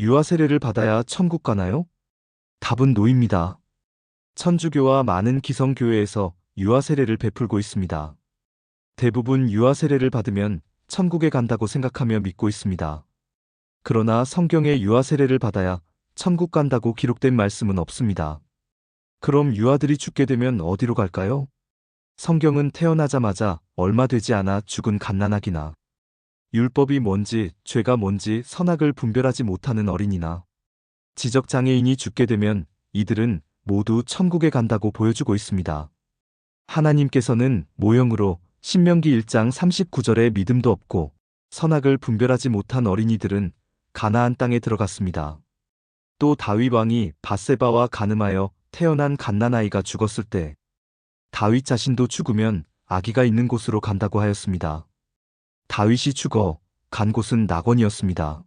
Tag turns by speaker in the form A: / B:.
A: 유아 세례를 받아야 천국 가나요? 답은 노입니다. 천주교와 많은 기성교회에서 유아 세례를 베풀고 있습니다. 대부분 유아 세례를 받으면 천국에 간다고 생각하며 믿고 있습니다. 그러나 성경에 유아 세례를 받아야 천국 간다고 기록된 말씀은 없습니다. 그럼 유아들이 죽게 되면 어디로 갈까요? 성경은 태어나자마자 얼마 되지 않아 죽은 갓난아기나 율법이 뭔지 죄가 뭔지 선악을 분별하지 못하는 어린이나 지적장애인이 죽게 되면 이들은 모두 천국에 간다고 보여주고 있습니다. 하나님께서는 모형으로 신명기 1장 39절에 믿음도 없고 선악을 분별하지 못한 어린이들은 가나안 땅에 들어갔습니다. 또 다윗 왕이 바세바와 가늠하여 태어난 갓난아이가 죽었을 때 다윗 자신도 죽으면 아기가 있는 곳으로 간다고 하였습니다. 다윗이 죽어 간 곳은 낙원이었습니다.